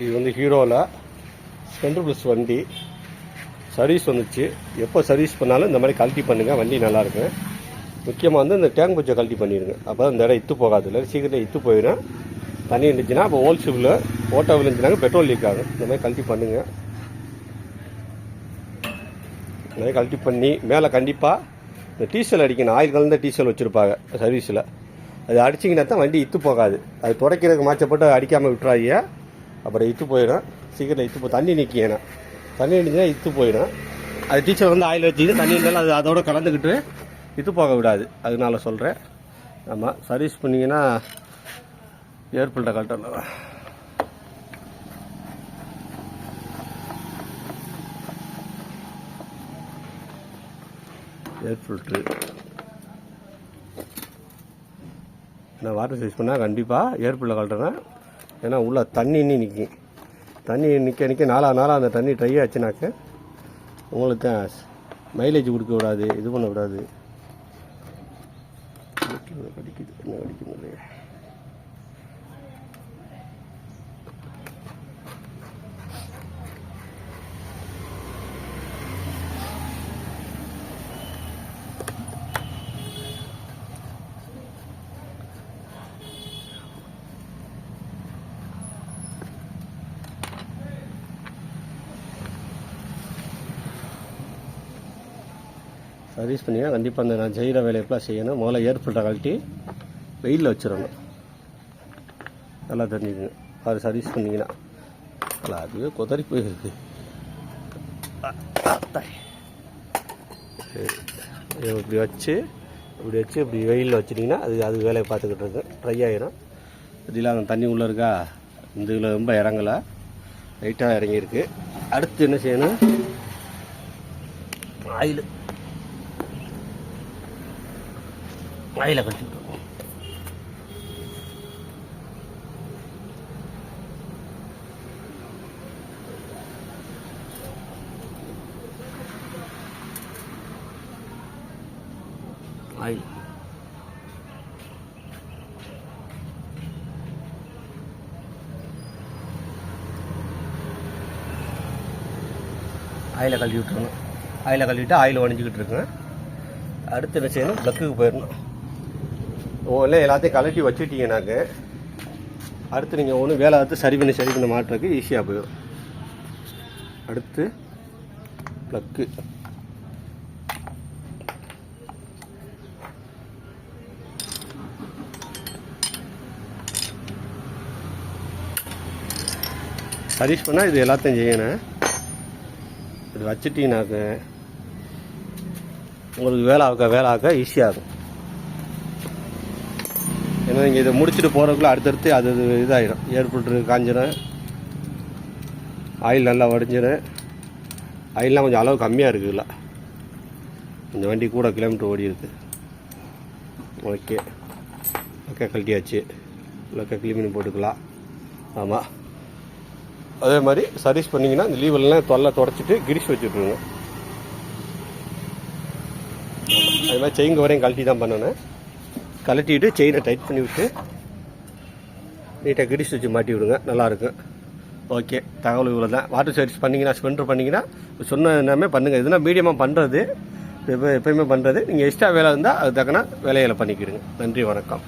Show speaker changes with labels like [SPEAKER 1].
[SPEAKER 1] இது வந்து ஹீரோவில் ஸ்பெண்டர் ப்ளஸ் வண்டி. சர்வீஸ் வந்துச்சு. எப்போ சர்வீஸ் பண்ணாலும் இந்த மாதிரி கழட்டி பண்ணுங்கள் வண்டி நல்லாயிருக்கும் முக்கியமாக வந்து இந்த டேங்க் பூச்சை கழட்டி பண்ணிடுங்க அப்போ இந்த இடம் இத்து போகாது. இல்லை சீக்கிரம் இத்து போயிடும். தண்ணி இருந்துச்சுன்னா அப்போ ஹோல்சேலில் ஓட்டோ விழுந்துச்சுனாங்க பெட்ரோல் லீக் ஆகும். இந்த மாதிரி கழட்டி பண்ணுங்கள் இந்த மாதிரி கழட்டி பண்ணி மேலே கண்டிப்பாக இந்த டீசல் அடிக்கணும். ஆயில் கலந்த டீசல் வச்சுருப்பாங்க சர்வீஸில் அது அடிச்சிங்கன்னா தான் வண்டி இத்து போகாது. அது துடைக்கிறதுக்கு மாச்சப்பட்டு அடிக்காமல் விட்டுறாங்க அப்புறம் இத்து போயிடும். சீக்கிரம் இத்து போ தண்ணி நிற்கினா தண்ணி நிற்கினா இத்து போயிடும். அது டீச்சர் வந்து ஆயில் வச்சுக்கிட்டு தண்ணி இருந்தாலும் அது அதோடு கலந்துக்கிட்டு இத்து போக விடாது. அதனால சொல்கிறேன் ஆமாம் சர்வீஸ் பண்ணிங்கன்னா ஏர் கட்டணும் கழட்டணும் ஏர் ஃபில்ட்ரு நான் வாட்டர் சர்வீஸ் பண்ணால் கண்டிப்பாக ஏர் ஃபில்டர் கழட்டுறேன். ஏன்னா உள்ள தண்ணி இன்னி நிற்கும் தண்ணி நிற்க நிற்க நாலா நாளாக அந்த தண்ணி ட்ரை ஆச்சுனாக்க உங்களுக்கு தான் மைலேஜ் கொடுக்க விடாது இது பண்ண விடாது. கடிக்குது என்ன கடிக்குது சர்வீஸ் பண்ணிங்கன்னா கண்டிப்பாக அந்த நான் செய்கிற வேலையெல்லாம் செய்யணும். முதல்ல ஏர் ஃபில்டர் கழட்டி வெயிலில் வச்சிடணும். நல்லா தெரிஞ்சுக்குங்க அது சர்வீஸ் பண்ணிங்கன்னா நல்லா அதுவே குதறி போயிருக்கு. சரி. இப்படி வச்சு இப்படி வச்சு இப்படி வெயிலில் வச்சிட்டிங்கன்னா அது அது வேலையை பார்த்துக்கிட்டு இருக்கு. ட்ரை ஆகிடும் இதெல்லாம் அந்த தண்ணி உள்ளே இருக்கா? இந்த இதில் ரொம்ப இறங்கலை. லைட்டாக இறங்கியிருக்கு. அடுத்து என்ன செய்யணும்? ஆயில். ஆயில கட்டி விட்டுருவோம். ஆயில் ஆயிலை கழுவி விட்டுருங்க. ஆயில கழுவிட்டு ஆயில் வணிஞ்சிக்கிட்டு இருக்குங்க. அடுத்து என்ன செய்யணும்? ப்ளக்குக்கு போயிடணும். இல்லை எல்லாத்தையும் கலட்டி வச்சுட்டீங்கன்னாக்க அடுத்து நீங்கள் ஒன்று வேலை அடுத்து சரி பண்ணி சரி பண்ண மாட்டுறதுக்கு ஈஸியாக போயிடும். அடுத்து ப்ளக்கு சர்வீஸ் பண்ணால் இது எல்லாத்தையும் செய்யணும் இது வச்சுட்டீங்கன்னாக்க உங்களுக்கு வேலை ஆக்க வேலை ஆக்க ஈஸியாகும் ஏன்னா நீங்கள் இதை முடிச்சுட்டு போகிறதுக்குள்ளே அடுத்தடுத்து அது இது இதாகிடும் ஏற்பட்டு காஞ்சிடும் ஆயில் நல்லா வடிஞ்சிடும் ஆயிலெலாம் கொஞ்சம் அளவு கம்மியாக இருக்குதுல்ல இந்த வண்டி கூட கிலோமீட்டர் ஓடி இருக்கு. ஓகே. ஓகே கழட்டியாச்சு. ஓகே கிளீன் போட்டுக்கலாம். ஆமாம் அதே மாதிரி சர்வீஸ் பண்ணிங்கன்னா இந்த லீவெல்லாம் தொல்லை தொடச்சிட்டு கிரிஸ் வச்சுட்ருங்க அது மாதிரி செயின் வரையும் கழட்டி தான் பண்ணணும். கழட்டிட்டு செயினை டைட் பண்ணி விட்டு நீட்டாக கிடி வச்சு மாட்டி விடுங்க. நல்லாயிருக்கும் ஓகே தகவல் இவ்வளோ தான் வாட்டர் சர்வீஸ் பண்ணிங்கன்னா ஸ்பெண்டர் பண்ணிங்கன்னா சொன்ன எல்லாமே பண்ணுங்கள் இதெல்லாம் மீடியமாக பண்ணுறது எப்போ எப்பயுமே பண்ணுறது நீங்கள் எக்ஸ்ட்ரா வேலை இருந்தால் அது தக்கன வேலையில் பண்ணிக்கிடுங்க. நன்றி வணக்கம்.